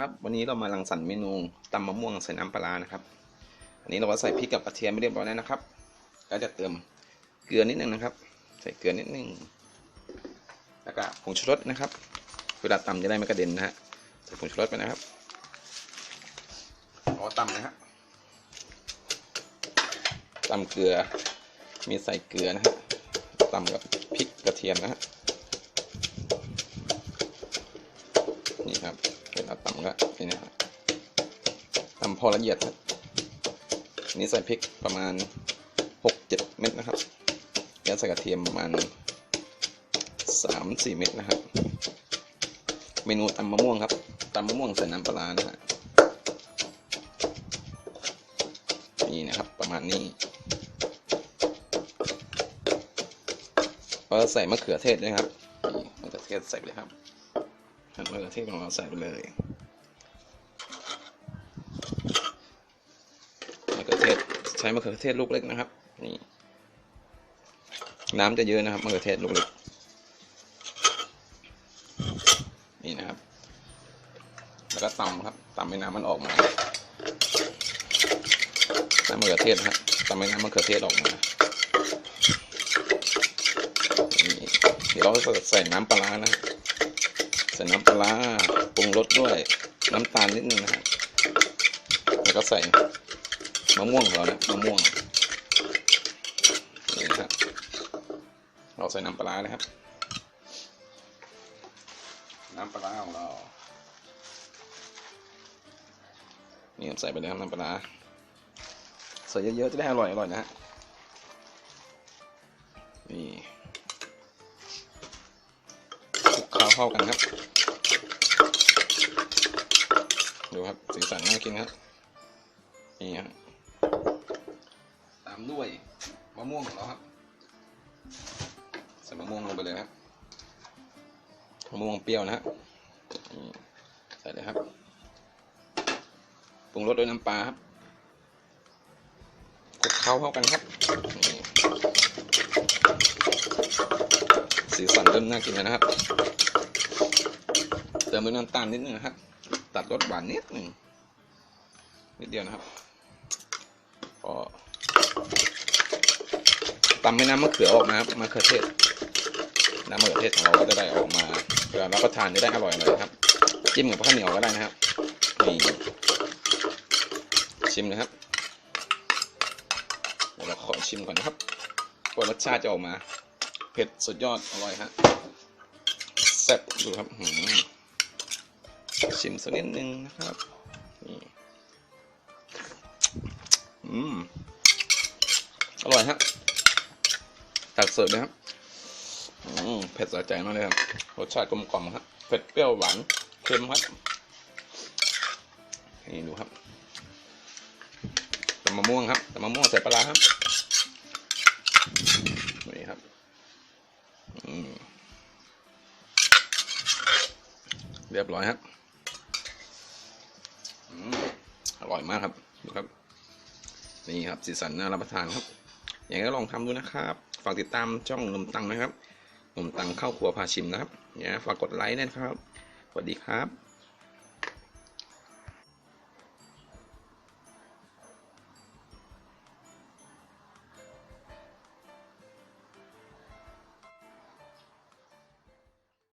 ครับวันนี้เรามาลังสรรค์เมนูตำมะม่วงใส่น้ำปลาร้านะครับอันนี้เราก็ใส่พริกกับกระเทียมไม่เรียบร้อยแล้วนะครับก็จะเติมเกลือนิดนึงนะครับ ใส่เกลือนิดนึงแล้วก็ผงชูรสนะครับเวลาตำจะได้ไม่กระเด็นนะฮะใส่ผงชูรสไปนะครับเอาตำนะฮะตำเกลือมีใส่เกลือนะฮะตำกับพริกกระเทียมนะฮะนี่ครับ เวลาตำก็นี่นะครับตำพอละเอียดครับอันนี่ใส่พริกประมาณหกเจ็ดเม็ดนะครับ แล้วใส่กระเทียมประมาณสามสี่เม็ดนะครับ เมนูตำมะม่วงครับตำมะม่วงใส่น้ำปลานะฮะนี่นะครับประมาณนี้ก็ใส่มะเขือเทศด้วยครับมะเขือเทศใส่เลยครับ หั่นมะเขือเทศของเราใส่ไปเลยมะเขือเทศใช้มะเขือเทศลูกเล็กนะครับ นี่ น้ำจะเยอะนะครับมะเขือเทศลูกเล็ก นี่นะครับ แล้วก็ตำครับตำให้น้ำมันออกมาน้ำมะเขือเทศครับตำให้น้ำมะเขือเทศออกมาเดี๋ยวเราจะใส่น้ำปลาร้านะครับ ใส่น้ำปลาปรุงรสด้วยน้ำตาลนิดนึงนะฮะแล้วก็ใส่มะม่วงของเรานะมะม่วงนี่นะครับเราใส่น้ำปลานะครับ น้ำปลาของเรานี่ใส่ไปเลยครับน้ำปลาร้าใส่เยอะๆจะได้อร่อยอร่อยนะฮะนี่ เคล้าเข้ากันครับ ดูครับสีสันน่ากินครับ นี่ครับตามด้วยมะม่วงของเราครับใส่มะม่วงลงไปเลยครับมะม่วงเปรี้ยวนะฮะใส่เลยครับปรุงรสด้วยน้ำปลาครับคลุกเคล้าเข้ากันครับสีสันเริ่มน่ากินแล้วนะครับ เติมด้วยน้ำตาลนิดนึงนะครับ ตัดรสหวานนิดหนึ่งนิดเดียวนะครับพอตำให้น้ำมะเขือออกนะครับมะเขือเทศน้ำมะเขือเทศของเราก็จะได้ออกมาเวลารับประทานจะได้อร่อยเลยครับ จิ้มกับข้าวเหนียวก็ได้นะครับนี่ชิมนะครับเดี๋ยวเราขอชิมก่อนนะครับว่ารสชาติจะออกมา เผ็ดสุดยอดอร่อยฮะ แซ่บดูครับชิมสักนิดนึงนะครับนี่อืมอร่อยฮะตักเสิร์ฟเลยครับอืมเผ็ดสะใจมากเลยครับ รสชาติกลมกล่อมครับเผ็ดเปรี้ยวหวานเค็มครับนี่ดูครับแต่มะม่วงครับแต่มะม่วงใส่ปลาครับ เรียบร้อยครับอร่อยมากครับดูครับ นี่ครับสีสันน่ารับประทานครับ อย่างนี้ลองทำดูนะครับ ฝากติดตามช่องหนุ่มตังนะครับหนุ่มตังเข้าครัวพาชิมนะครับเนี่ยฝากกดไลค์นะครับสวัสดีครับ